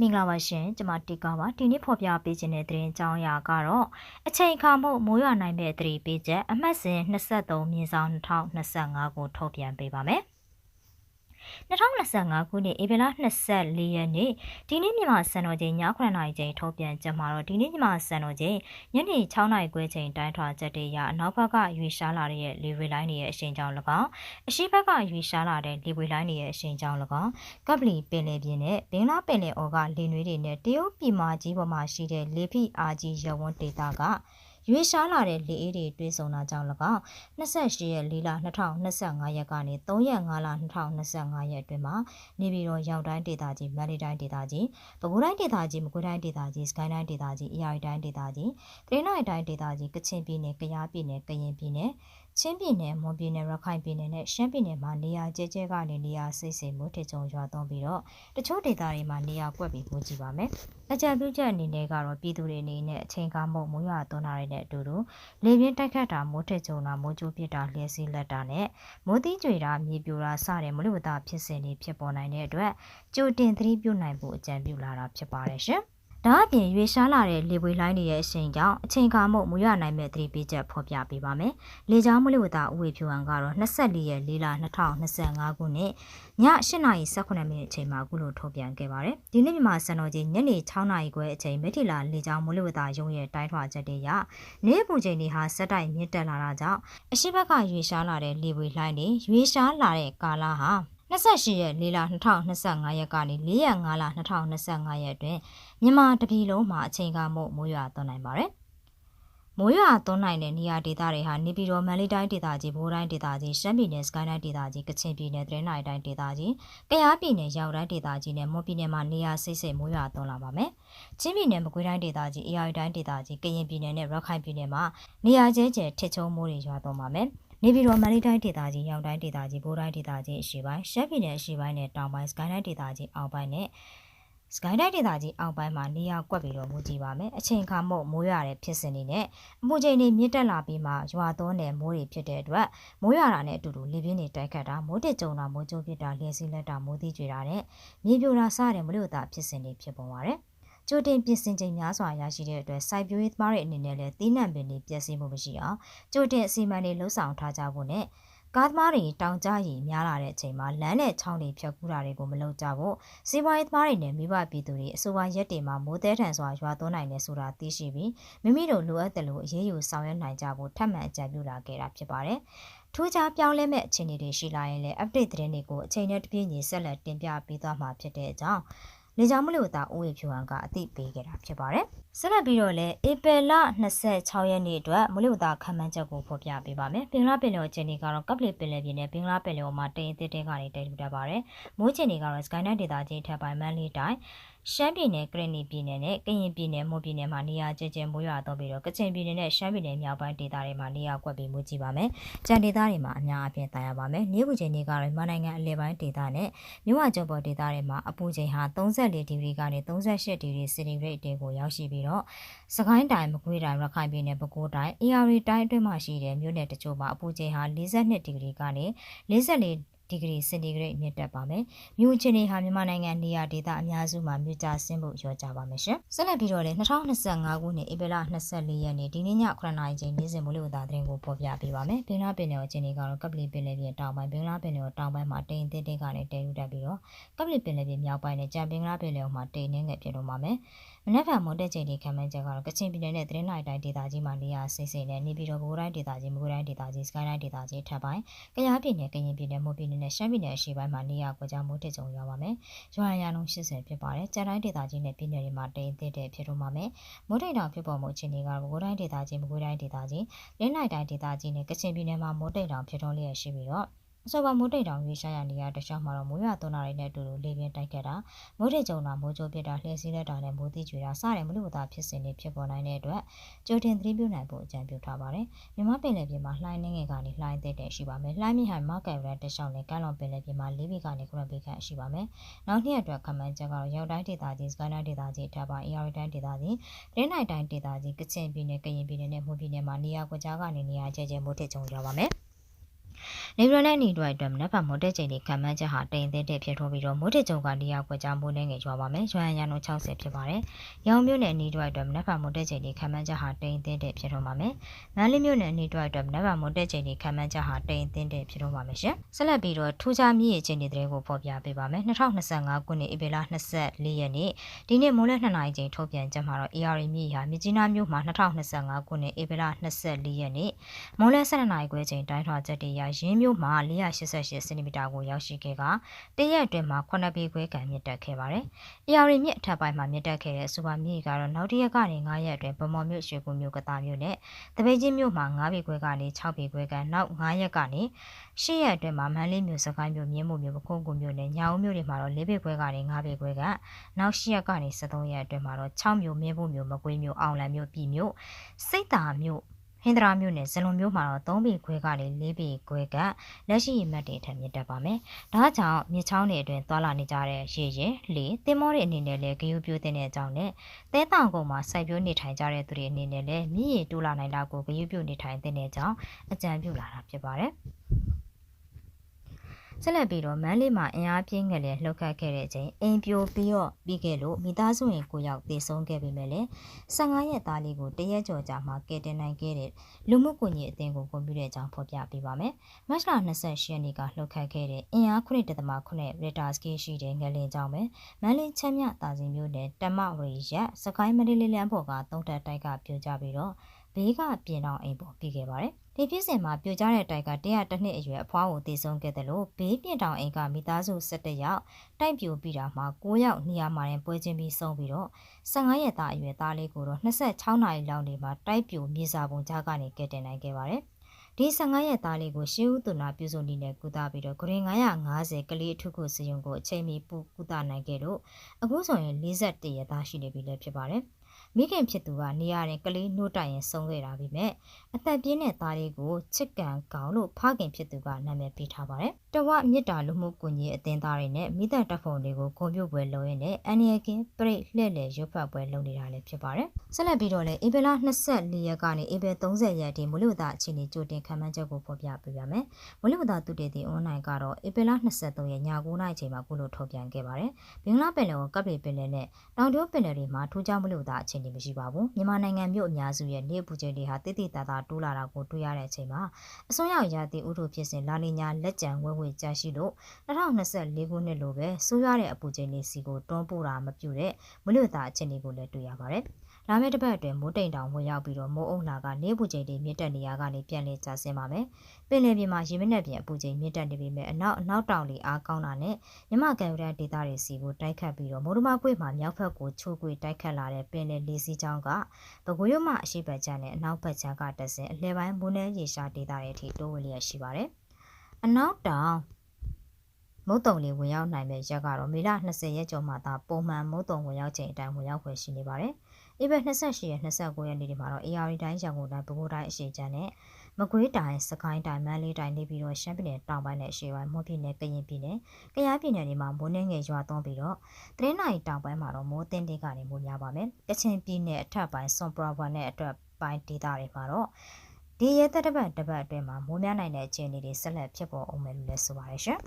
မင်္ဂလာပါရှင်ကျွန်မတီကာပါဒီနေ့ဖော်ပြပေးခြင်းတဲ့သတင်းအကြောင်းအရာကတော့အချိန်အခါမို့မိုးရွာနိုင်တဲ့သတိပေးချက်အမှတ်စဉ်23မြင်းဆောင်2025ကိုထုတ်ပြန်ပေးပါမယ် 2025ခုနှစ်ဧပြီလ24ရက်နေ့ဒီနေ့မြန်မာစံတော်ချိန်ည9:00နာရီချိန်ထုတ်ပြန်ချက်မှာတော့ဒီနေ့မြန်မာစံတော်ချိန်ညနေ6:00နာရီခွဲချိန်တိုင်းထွာချက်တည်းရအနောက်ဘက်ကရွေရှားလာတဲ့လေဝေလိုင်းတွေရဲ့အရှိန်ကြောင့်၎င်းအရှိဘက်ကရွေရှားလာတဲ့လေဝေလိုင်းတွေရဲ့အရှိန်ကြောင့်၎င်းကပ်ပလီပင်လယ်ပြင်နဲ့ဘင်္ဂလားပင်လယ်အော်ကလေနွေးတွေနဲ့တရုတ်ပြည်မကြီးပေါ်မှာရှိတဲ့လေဖိအားကြီးရဝန်းဒေသက ရွေရှားလာတဲ့လေအေးတွေတွေးဆုံတာကြောင့်၎င်း28ရက်4လ2025ရက်ကနေ3ရက်5လ2025ရက်အတွင်းမှာနေပြည်တော်ရောက်တိုင်းဒေသကြီးမန္တလေးတိုင်းဒေသကြီးပဲခူးတိုင်းဒေသကြီးမကွေးတိုင်းဒေသကြီးစကိုင်းတိုင်းဒေသကြီးအေရီတိုင်းဒေသကြီးတရင်းနိုင်တိုင်းဒေသကြီးကချင်ပြည်နယ်ကယားပြည်နယ်ကရင်ပြည်နယ် ချင်းပြည်နယ်မွန်ပြည်နယ်ရခိုင်ပြည်နယ်နဲ့ရှမ်းပြည်နယ်မှာနေရာကျဲကျဲကနေနေရာစိတ်စိမ်မှုထကြုံရွာသွန်းပြီးတော့တချို့ဒေသတွေမှာနေရာကွက်ပြီးမှုကြည့်ပါမယ်။အကြံပြုချက်အနေနဲ့ကတော့ပြည်သူတွေအနေနဲ့အချိန်ကားမို့မွေးရွာသွန်းတာတွေနဲ့အတူတူလေပြင်းတိုက်ခတ်တာမိုးထကြုံတာမိုးကြိုးပစ်တာလျှက်စီးလက်တာနဲ့မိုးသီးကြွေတာမြေပြိုတာစတဲ့မလူဝတဖြစ်စဉ်တွေဖြစ်ပေါ်နိုင်တဲ့အတွက်ကြိုတင်သတိပြုနိုင်ဖို့အကြံပြုလာတာဖြစ်ပါတယ်ရှင်။ ဒါအပြင်ရွေရှားလာတဲ့လေပွေလိုင်းတွေရဲ့အရှိန်ကြောင့်အချိန်ကာမှုမူရနိုင်မဲ့သတိပေးချက်ဖော်ပြပေးပါမယ်။လေကြောင်းမလို့ဝတာဥဝေဖြူဟန်ကတော့24ရက်4လ2025ခုနှစ်ည8:18မိနစ်အချိန်မှာအခုလိုထုတ်ပြန်ခဲ့ပါတယ်။ဒီနေ့မြန်မာစံတော်ချိန်ညနေ6နာရီခွဲအချိန်မိထီလာလေကြောင်းမလို့ဝတာရုံးရဲ့တိုင်းထွာချက်တွေရနေ့ပူချိန်တွေဟာစက်တိုက်မြင့်တက်လာတာကြောင့်အရှိဘက်ကရွေရှားလာတဲ့လေပွေလိုင်းတွေရွေရှားလာတဲ့ကာလဟာ 28ရက်4လ2025ရက်ကနေ4ရက်5လ2025ရက်အတွင်းမြန်မာတပြည်လုံးမှာအချိန်ကမို့မိုးရွာသွန်းနိုင်ပါတယ်။မိုးရွာသွန်းနိုင်တဲ့နေရာဒေသတွေဟာနေပြည်တော်မန္တလေးတိုင်းဒေသကြီးဘိုးတိုင်းဒေသကြီးရှမ်းပြည်နယ်စကိုင်းတိုင်းဒေသကြီးကချင်ပြည်နယ်တရင်းနိုင်တိုင်းဒေသကြီးကယားပြည်နယ်ရောက်တိုင်းဒေသကြီးနဲ့မွန်ပြည်နယ်မှာနေရာစိတ်စိတ်မိုးရွာသွန်းလာပါမယ်။ချင်းပြည်နယ်မကွေးတိုင်းဒေသကြီးအေရီတိုင်းဒေသကြီးကရင်ပြည်နယ်နဲ့ရခိုင်ပြည်နယ်မှာနေရာကျဲကျဲထစ်ချုံမိုးတွေရွာသွန်းပါမယ်။ နေပြည်တော်မန္တလေးတိုင်းဒေသကြီးရောင်တိုင်းဒေသကြီးဘိုးတိုင်းဒေသကြီးအရှေ့ပိုင်းရှမ်းပြည်နယ်အရှေ့ပိုင်းနဲ့တောင်ပိုင်းစကိုင်းတိုင်းဒေသကြီးအောက်ပိုင်းနဲ့စကိုင်းတိုင်းဒေသကြီးအောက်ပိုင်းမှာနေရာကွက်ပြီးတော့မူကြည့်ပါမယ်အချိန်ခါမို့မိုးရွာတဲ့ဖြစ်စဉ်တွေနဲ့အမှုချိန်တွေမြင့်တက်လာပြီးမှရွာသွန်းတဲ့မိုးတွေဖြစ်တဲ့အတွက်မိုးရွာတာနဲ့အတူတူလေပြင်းတွေတိုက်ခတ်တာမိုးတက်ကြုံတာမိုးကြိုးပစ်တာလျှက်စီးလက်တာမိုးသီးကြွေတာနဲ့မြေပြိုတာစတဲ့မလို့တာဖြစ်စဉ်တွေဖြစ်ပေါ်ပါတယ် ကြိုတင်ပြင်ဆင်ချိန်များစွာရရှိတဲ့အတွက်စိုက်ပျိုးရေးသမားတွေအနေနဲ့လည်းသီးနှံပင်တွေပျက်စီးမှုမရှိအောင်ကြိုတင်အစီအမံတွေလှုပ်ဆောင်ထားကြဖို့နဲ့ကားသမားတွေတောင်ကျရည်များလာတဲ့အချိန်မှာလမ်းနဲ့ချောင်းတွေဖြတ်ကူးတာတွေကိုမလုပ်ကြဖို့စီးပွားရေးသမားတွေနဲ့မိဘပြည်သူတွေအဆိုပါရက်တွေမှာမိုးသေးထန်စွာရွာသွန်းနိုင်တယ်ဆိုတာသိရှိပြီးမိမိတို့လိုအပ်တယ်လို့အရေးယူဆောင်ရွက်နိုင်ကြဖို့ထပ်မံအကြံပြုလာခဲ့တာဖြစ်ပါတယ်။ထူးခြားပြောင်းလဲမဲ့အခြေအနေတွေရှိလာရင်လည်း update သတင်းတွေကိုအချိန်နဲ့တပြေးညီဆက်လက်တင်ပြပေးသွားမှာဖြစ်တဲ့အကြောင်း လေကြောင်းမလို့သာအိုးရဖြူဟန်ကအသိပေးခဲ့တာဖြစ်ပါတယ်။ဆက်လက်ပြီးတော့လည်းဧပြီလ26ရက်နေ့အတွက်မလို့သာခံမှန်းချက်ကိုဖော်ပြပေးပါမယ်။ပင်လာပင်လယ်အခြေအနေကတော့ကပ်ပလီပင်လယ်ပြင်နဲ့ပင်လာပင်လယ်မှာတိမ်အသစ်တဲကနေတိမ်ထူတတ်ပါတယ်။မိုးချိန်တွေကတော့စကိုင်းတိုင်းဒေသကြီးထပ်ပိုင်းမန်းလေးတိုင်း ရှမ်းပြည်နယ်ကရင်နီပြည်နယ်နဲ့ကရင်ပြည်နယ်မွန်ပြည်နယ်မှာနေရာကျကျမိုးရွာတော့ပြီးတော့ကချင်ပြည်နယ်နဲ့ရှမ်းပြည်နယ်မြောက်ပိုင်းဒေသတွေမှာနေရာကွက်ပြီးမိုးကြီးပါမယ်။ကြံဒေသတွေမှာအများအပြားတာယာပါမယ်။နေ့ပူချိန်တွေကတော့မနိုင်ငံအလဲပိုင်းဒေသနဲ့မြို့ဝကျုံပေါ်ဒေသတွေမှာအပူချိန်ဟာ34ဒီဂရီကနေ38ဒီဂရီစင်တီဂရိတ်တဲကိုရောက်ရှိပြီးတော့စကိုင်းတိုင်းမကွေးတိုင်းရခိုင်ပြည်နယ်ပဲခူးတိုင်း AR တိုင်းအတွင်းမှာရှိတဲ့မြို့နယ်တချို့မှာအပူချိန်ဟာ42ဒီဂရီကနေ44 ဒီဂရီစင်တီဂရိတ်မြင့်တက်ပါမယ်။မြို့ချင်းတွေဟာမြန်မာနိုင်ငံနေရာဒေသအများစုမှာမြို့ကြဆင်းဖို့ရောကြပါမယ်ရှင်။ဆက်လက်ပြီးတော့လေ2025ခုနှစ်ဧပြီလ24ရက်နေ့ဒီနေ့ည9:00နာရီချိန်နေ့စဉ်မိုးလေဝသသတင်းကိုဖော်ပြပေးပါမယ်။ပင်နာပင်နယ်ချင်းတွေကတော့ကပလီပင်လယ်ပြင်တောင်ပိုင်းပင်နာပင်နယ်တောင်ပိုင်းမှာတိမ်အသစ်တွေကနေတိမ်ယူတက်ပြီးတော့ကပလီပင်လယ်ပြင်မြောက်ပိုင်းနဲ့ကြံပင်နာပင်လယ်မှာတိမ်နှင်းငယ်ပြတော့ပါမယ်။ မနက်ဖြန်မွန်တက်ချိန်ဒီခံမှန်းချက်ကတော့ကချင်ပြည်နယ်နဲ့သတင်းနိုင်တိုင်းဒေသကြီးမှာနေရာစိစိနဲ့နေပြည်တော်ဘိုးတိုင်းဒေသကြီးမကွေးတိုင်းဒေသကြီးစကိုင်းတိုင်းဒေသကြီးထပ်ပိုင်းကယားပြည်နယ်ကရင်ပြည်နယ်မွန်ပြည်နယ်နဲ့ရှမ်းပြည်နယ်အရှေ့ပိုင်းမှာနေရာကွက်ကြားမိုးတက်ကြုံရပါမယ်။ရွာရလုံး80ဖြစ်ပါတယ်။ကျန်တိုင်းဒေသကြီးနဲ့ပြည်နယ်တွေမှာတိမ်အသစ်တဲ့ဖြစ်တော့မှာမယ်။မိုးတိမ်တောင်ဖြစ်ပေါ်မှုအခြေအနေကတော့ဘိုးတိုင်းဒေသကြီးမကွေးတိုင်းဒေသကြီးလင်းနိုင်တိုင်းဒေသကြီးနဲ့ကချင်ပြည်နယ်မှာမိုးတိမ်တောင်ဖြစ်တော့လျက်ရှိပြီးတော့ အစောပါမိုးတိတ်တောင်ရေးရှားရနေရတခြားမှာတော့မိုးရွာသွန်းတာတွေနဲ့အတူတူလေပြင်းတိုက်ခဲ့တာမိုးတိတ်ကြုံတာမိုးကြိုးပြတာလျှက်စီးလက်တာနဲ့မိုးတိကျွေတာစတဲ့မလို့သာဖြစ်စဉ်တွေဖြစ်ပေါ်နိုင်တဲ့အတွက်ကြိုတင်သတိပြုနိုင်ဖို့အကြံပြုထားပါတယ်မြန်မာပင်လယ်ပြင်မှာလှိုင်းနှင်းငယ်ကနေလှိုင်းသက်တဲ့ရှိပါမယ်လှိုင်းမြဟန်မကယ်ရန်တခြားနဲ့ကမ်းလွန်ပင်လယ်ပြင်မှာလေးဘီကနေကရဘီခန့်ရှိပါမယ်နောက်နှစ်အတွက်ခမန်းချက်ကတော့ရောက်တိုင်းဒေသကြီးစကိုင်းတိုင်းဒေသကြီးထပ်ပါ AR တိုင်းဒေသကြီးတင်းနိုင်တိုင်းဒေသကြီးကချင်ပြည်နယ်ကရင်ပြည်နယ်နဲ့မွန်ပြည်နယ်မှာနေရာကွက်ကြားကနေနေရာကျကျမိုးထစ်ကြုံကြပါမယ် နေပြည်တော်နဲ့နေတို့အတွက်မနက်ဖြန်မိုးတက်ချိန်တွေခံမှန်းချက်ဟာတိမ်သေးတဲ့ဖြစ်ထိုးပြီးတော့မိုးတက်ကြုံကနေရာကွက်ကြားမိုးနှင်းငယ်ရွာပါမယ်ရွာရန်နို60ဖြစ်ပါတယ်။ရောင်မြို့နယ်နေတို့အတွက်မနက်ဖြန်မိုးတက်ချိန်တွေခံမှန်းချက်ဟာတိမ်သေးတဲ့ဖြစ်ထိုးပါမယ်။မန္တလေးမြို့နယ်နေတို့အတွက်မနက်ဖြန်မိုးတက်ချိန်တွေခံမှန်းချက်ဟာတိမ်သေးတဲ့ဖြစ်ထိုးပါမယ်ရှင်။ဆက်လက်ပြီးတော့ထူးခြားမြင့်ရခြင်းတွေတွေကိုဖော်ပြပေးပါမယ်။2025ခုနှစ်ဧပြီလ24ရက်နေ့ဒီနေ့မိုးလက်2နာရီချိန်ထုတ်ပြန်ချက်မှာတော့ AR မြင့်ရာမြကြီးနားမြို့မှာ2025ခုနှစ်ဧပြီလ24ရက်နေ့မိုးလက်12နာရီခွဲချိန်တိုင်းထွာချက်တွေရရင်းမြို့မှာ488စင်တီမီတာကိုရောက်ရှိခဲ့ကတရက်အတွင်းမှာ9ပေခွဲကန်မြင့်တက်ခဲ့ပါတယ်။ AR မြင့်အထက်ပိုင်းမှာမြင့်တက်ခဲ့တဲ့စူပါမြင့်ကတော့နောက်တစ်ရက်ကနေ9ရက်အတွင်းဗမော်မြို့ရွှေကူမြို့ကတာမြို့နဲ့တပိတ်ချင်းမြို့မှာ9ပေခွဲကနေ6ပေခွဲကန်နောက်9ရက်ကနေ10ရက်အတွင်းမှာမန်းလေးမြို့စကိုင်းမြို့မြင်းမို့မြို့ပခုံးကူမြို့နဲ့ညောင်မြို့တွေမှာတော့4ပေခွဲကနေ9ပေခွဲကန်နောက်10ရက်ကနေ13ရက်အတွင်းမှာတော့6မြို့မြင်းမို့မြို့မကွေးမြို့အောင်လံမြို့ပြည်မြို့စိတ်တာမြို့ ဟင်္ဒရာမြို့နယ်ဇလွန်မြို့မှာတော့3ပေခွဲကနေ4ပေခွဲကလက်ရှိရမှတ်တွေထပ်မြင့်တက်ပါမယ်။ဒါကြောင့်မြစ်ချောင်းတွေအတွင်းသွာလာနေကြတဲ့ရေရင်လေတင်မောတွေအနေနဲ့လည်းဂယုပြိုတဲ့အကြောင်းနဲ့တဲတောင်ကုန်းမှာစိုက်ပျိုးနေထိုင်ကြတဲ့သူတွေအနေနဲ့လည်းမြင့်ရတူလာနိုင်တာကိုဂယုပြိုနေထိုင်တဲ့အကြောင်းအကြံပြုလာတာဖြစ်ပါတယ်။ ဆက်လက်ပြီးတော့မန်းလေးမှာအင်အားပြင်းငယ်လည်းလှုပ်ခတ်ခဲ့တဲ့အချိန်အိမ်ပြိုပြီးတော့ပြီးခဲ့လို့မိသားစုဝင်ကိုယောက်သေဆုံးခဲ့ပေမဲ့လည်း15ရက်သားလေးကိုတရက်ကျော်ကြာမှကယ်တင်နိုင်ခဲ့တဲ့လူမှုကွန်ရက်အသင်းကိုကွန်ပျူတာကြောင့်ဖော်ပြပေးပါမယ်။မတ်လ28ရက်နေ့ကလှုပ်ခတ်ခဲ့တဲ့အင်အား9.9ရီတာစကေးရှိတဲ့ငလင်ကြောင့်ပဲမန်းလေးချမ်းမြတာစီမျိုးနဲ့တမရီရက်စကိုင်းမလေးလေးလမ်းပေါ်ကသုံးတက်တိုက်ကပြိုကျပြီးတော့ ဘေးကပြင်အောင်အိမ်ပေါ်ပြီးခဲ့ပါတယ်။ဒီဖြစ်စဉ်မှာပြိုကျတဲ့တိုက်က100နှစ်အရွယ်အဖွားကိုတည်ဆုံးခဲ့တယ်လို့ဘေးပြင်တောင်အိမ်ကမိသားစု17ယောက်တိုက်ပြိုပြီးတာမှာ9ယောက်နေရာမှာရင်ပွဲချင်းပြီးဆုံးပြီးတော့15ရက်သားအရွယ်သားလေးကိုတော့26နာရီလောက်နေမှာတိုက်ပြိုမြေစာပုံကြားကနေကယ်တင်နိုင်ခဲ့ပါတယ်။ဒီ15ရက်သားလေးကိုရှေးဦးသူနာပြုစုနည်းနဲ့ကုသပြီးတော့ဂရင်950ကလေးအထုခုစရုံကိုအချိန်မီပူကုသနိုင်ခဲ့လို့အခုဆိုရင်41ရက်သားရှိနေပြီလည်းဖြစ်ပါတယ်။ မိခင်ဖြစ်သူကနေရာရင်ကလေးနှုတ်တိုင်ရင်ဆုံးခဲ့တာပြီးမဲ့အသက်ပြင်းတဲ့သားလေးကိုချစ်ကန်ကောင်လို့ဖခင်ဖြစ်သူကနာမည်ပေးထားပါတယ်။တဝမြစ်တာလူမှုကွန်ရက်အသင်းသားတွေနဲ့မိသက်တပ်ဖုံတွေကိုဂုံပြုတ်ပွဲလုပ်ရင်းနဲ့အန်နီယကင်းပရိတ်လှည့်လည်ရွတ်ဖတ်ပွဲလုပ်နေတာလည်းဖြစ်ပါတယ်။ဆက်လက်ပြီးတော့လည်းဧပြီလ24ရက်ကနေဧပြီ30ရက်ထိမလူဝဒအခြေအနေကြိုတင်ခံမှန်းချက်ကိုဖော်ပြပေးပါမယ်။မလူဝဒသူတည်တည်အွန်လိုင်းကတော့ဧပြီလ23ရက်ည9:00နာရီချိန်မှာကုလို့ထုတ်ပြန်ခဲ့ပါတယ်။ဘင်္ဂလားပင်လယ်ကိုကပ်ပလီပင်လယ်နဲ့တောင်တရုတ်ပင်လယ်တွေမှာထူးခြားမလူဝဒအခြေအနေမရှိပါဘူးမြန်မာနိုင်ငံမြို့အများစုရဲ့နေပူချိန်တွေဟာတိတိတသားတိုးလာတာကိုတွေ့ရတဲ့အချိန်မှာအစွန်းရောက်ရာသီဥတုဖြစ်စဉ်လာနီညာလက်ကျန်ဝဲဝဲကြရှိလို့2024ခုနှစ်လိုပဲဆိုးရွားတဲ့အပူချိန်တွေစီကိုတွန်းပို့တာမပြုတဲ့မလွတ်သားအခြေအနေကိုလည်းတွေ့ရပါတယ်။ လာမယ့်တစ်ပတ်အတွင်းမိုးတိမ်တောင်ဝင်ရောက်ပြီးတော့မိုးအုံလာကနေပူချိန်တွေမြင့်တက်နေရကနေပြန်လည်ကျဆင်းပါမယ်။ပင်လယ်ပြင်မှာရေမနက်ပြင်အပူချိန်မြင့်တက်နေပြီမဲ့အနောက်အနောက်တောင်လေအားကောင်းတာနဲ့မြမကန်ရန်ဒေသတွေစီကိုတိုက်ခတ်ပြီးတော့မိုးဒမကွေ့မှာမြောက်ဘက်ကိုချိုးကွေတိုက်ခတ်လာတဲ့ပင်လယ်လေးစီးချောင်းကပဲခူးရမအရှိတ်ဘက်ချမ်းနဲ့အနောက်ဘက်ချမ်းကတက်ဆင်အလဲပိုင်းမိုးနှဲရေရှားဒေသတွေအထိတိုးဝင်လျက်ရှိပါတယ်။အနောက်တောင်မုတ်တုံလေးဝင်ရောက်နိုင်မဲ့ရက်ကတော့မေလ20ရက်ကျော်မှသာပုံမှန်မုတ်တုံဝင်ရောက်ချိန်အတိုင်းဝင်ရောက်ခွင့်ရှိနေပါတယ်။ ဧပြီ28ရက်29ရက်နေ့ဒီမှာတော့ AR တိုင်းရန်ကုန်တိုင်းပဲခူးတိုင်းအရှိချမ်းနဲ့မကွေးတိုင်းစကိုင်းတိုင်းမန္တလေးတိုင်းနေပြီးတော့ရှမ်းပြည်နယ်တောင်ပိုင်းနဲ့အရှေ့ပိုင်းမွန်ပြည်နယ်ကရင်ပြည်နယ်ကယားပြည်နယ်တွေမှာမိုးနှင်းငယ်ရွာသွန်းပြီးတော့တရင်းနိုင်တောင်ပိုင်းမှာတော့မိုးတင်းတင်းကနေမိုးများပါမယ်။ကချင်ပြည်နယ်အထက်ပိုင်းစွန်ပရာဘွမ်နဲ့အတွက်ပိုင်းဒေသတွေမှာတော့ဒီရဲသက်တပတ်တပတ်အတွင်းမှာမိုးများနိုင်တဲ့အခြေအနေတွေဆက်လက်ဖြစ်ပေါ်အောင်မယ်လို့လည်းဆိုပါရရှင်။